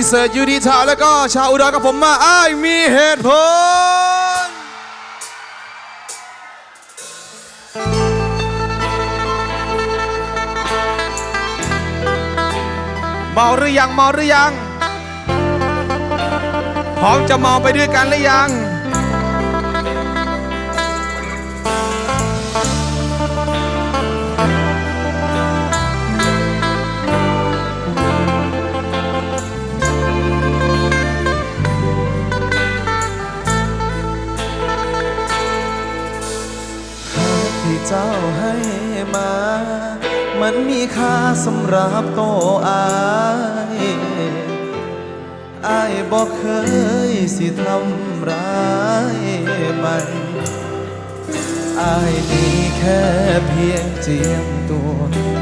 พี่เสิร์ชยูดีชาวแล้วก็ชาวอุดรกับผมมาอ้ายมีเหตุผลเมาหรือยังเมาหรือยัง พร้อมจะเมาไปด้วยกันหรือยัง มีค่าสำหรับโตอายอายบอกเคยสิทำร้ายมันอายนี่แค่เพียงเจียมตัว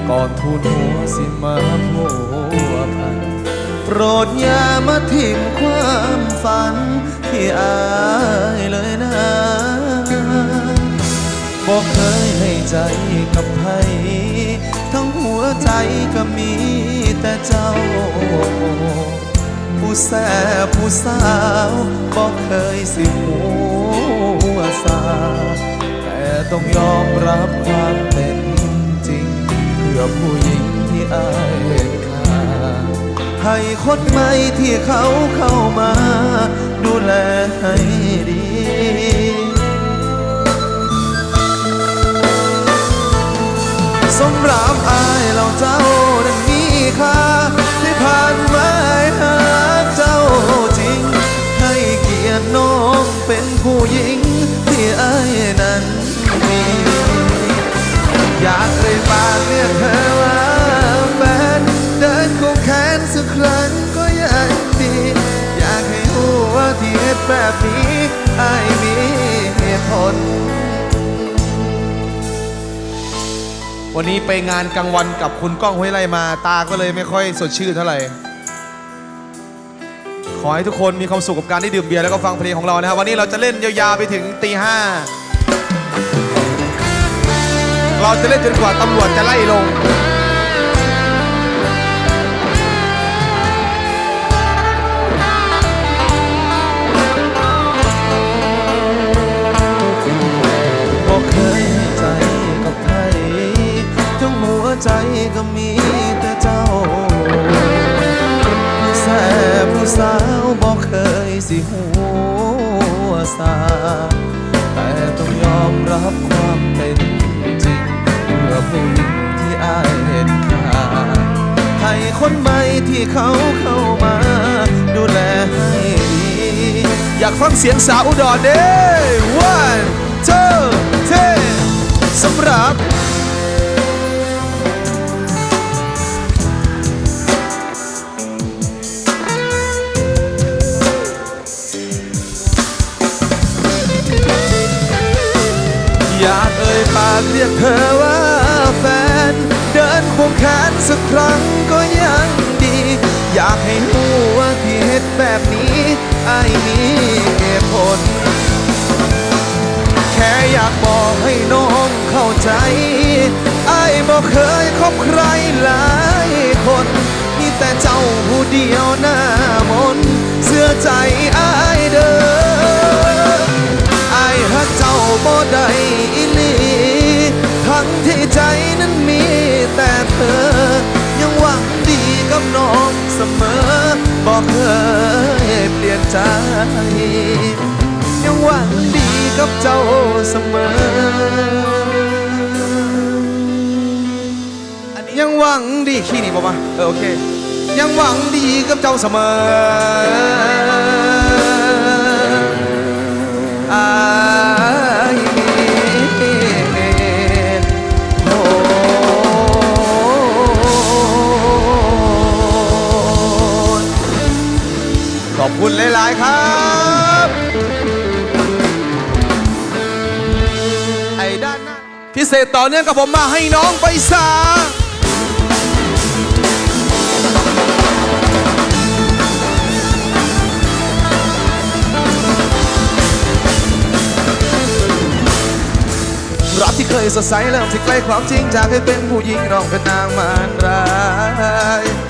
ก่อนทูลหัวสิมาพัวพัน โปรดอย่ามาทิ้งความฝัน ที่อายเลยนะบอกเคยให้ใจกับใคร หัวใจก็มีแต่เจ้า ผู้แซ่บผู้สาวบอกเคยสิหัวสาแต่ต้องยอมรับความเป็นจริง เพื่อผู้หญิงที่อายเห็นค่าให้คนใหม่ที่เขาเข้ามา ดูแลให้ดี สมรามอายเราเจ้านั้นมีค่าที่ผ่านมาหาเจ้าจริง ให้เกียรติน้องเป็นผู้หญิงที่อายนั้นมี อยากเลยปากเรียกเธอ วันนี้ไปงานกลางวันกับคุณก้องห้วยไร่มา ตาก็เลยไม่ค่อยสดชื่นเท่าไหร่ ขอให้ทุกคนมีความสุขกับการได้ดื่มเบียร์แล้วก็ฟังเพลงของเรานะครับวันนี้เราจะเล่นยาวๆไปถึงตีห้าเราจะเล่นจนกว่าตำรวจจะไล่ลง สิหัวสาแต่ต้องยอมรับความเป็นจริง เพื่อผู้หญิงที่อายเห็นค่าให้คนใหม่ที่เขาเข้ามา ดูแลให้ดี อยากฟังเสียงสาวอุดรเด้ one two three สำหรับ อยากเอ่ยปากเรียกเธอว่าแฟน เดินควงแขนสักครั้งก็ยังดี อยากให้รู้ว่าที่เหตุแบบนี้ไอ้มีเหตุผล แค่อยากบอกให้น้องเข้าใจ ไอ้บอกเคยคบใครหลายคนมีแต่เจ้าผู้เดียวหน้ามนเสื้อใจไอ้ ยังหวังดีกับเจ้าเสมอ ยังหวังดีขี้นี่บอกมาเออโอเค ยังหวังดีกับเจ้าเสมออ อบคุณหลาย ๆ ครับไอ้ด้านหน้าพิเศษต่อเนื่องกับผมมาให้น้องไปสารักที่เคยสดใสเริ่มที่ใกล้ความจริงจากให้เป็นผู้หญิงน้องเป็นนางมารร้าย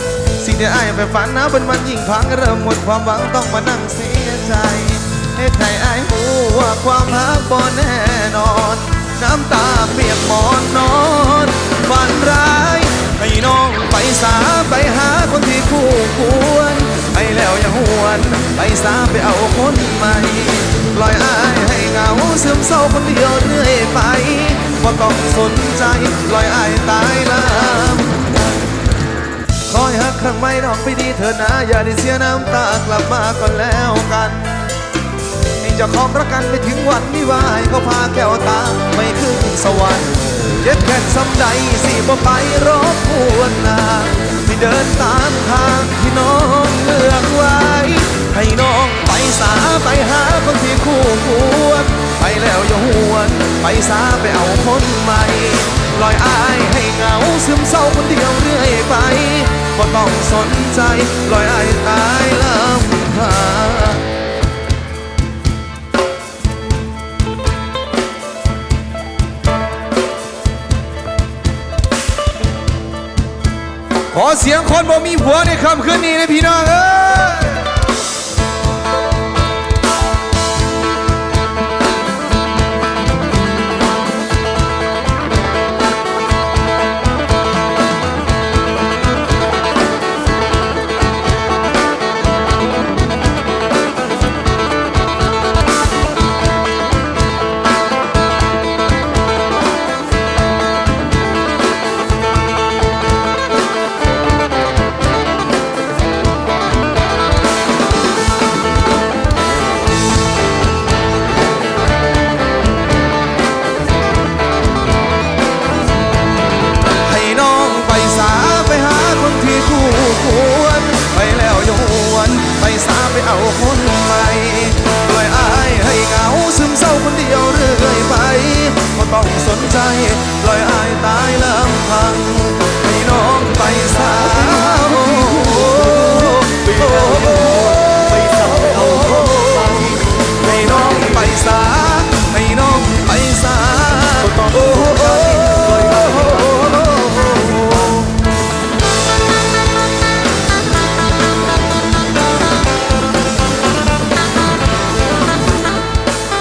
งที่อ้ายไปฝันนะเป็นวันยิ่งพังเริ่มหมดความหวังต้องมานั่งเสียใจเหตุให้อ้หูว่าความหักบ่แน่นอน น้ำตาเปียกหมอนนอนฝันร้ายให้น้องไปสาไปหาคนที่คู่ควรไปแล้วอย่าหวน ไปสาไปเอาคนใหม่ปล่อยอายให้เหงาซึมเศร้าคนเดียวเรื่อยไปว่าต้องสนใจปล่อยอายตายลำคอยหักค รั้งไม่น้องไปดีเถอะนะ อย่าได้เสียน้ำตากลับมาก่อนแล้วกันให้เจ้าของรักกันไปถึงวันวิวาให้เขาพาแก้วตาไม่ขึ้นสวรรค์เจ็บแค่สำใดสิบ่ไปรบกวนนางให้เดินตามทางที่น้องเลือกไว้ ให้น้องไปสาไปหาคนที่คู่ควรไปแล้วอย่าหวนไปสาไปเอาคนใหม่ลอยอายให้เหงาซึมเศร้าคนเดียวเรื่อยไป บ่ต้องสนใจปล่อยอายตายลำพังขอเสียงคนบ่มีผัวในค่ำคืนนี้นะพี่น้องเอ้ย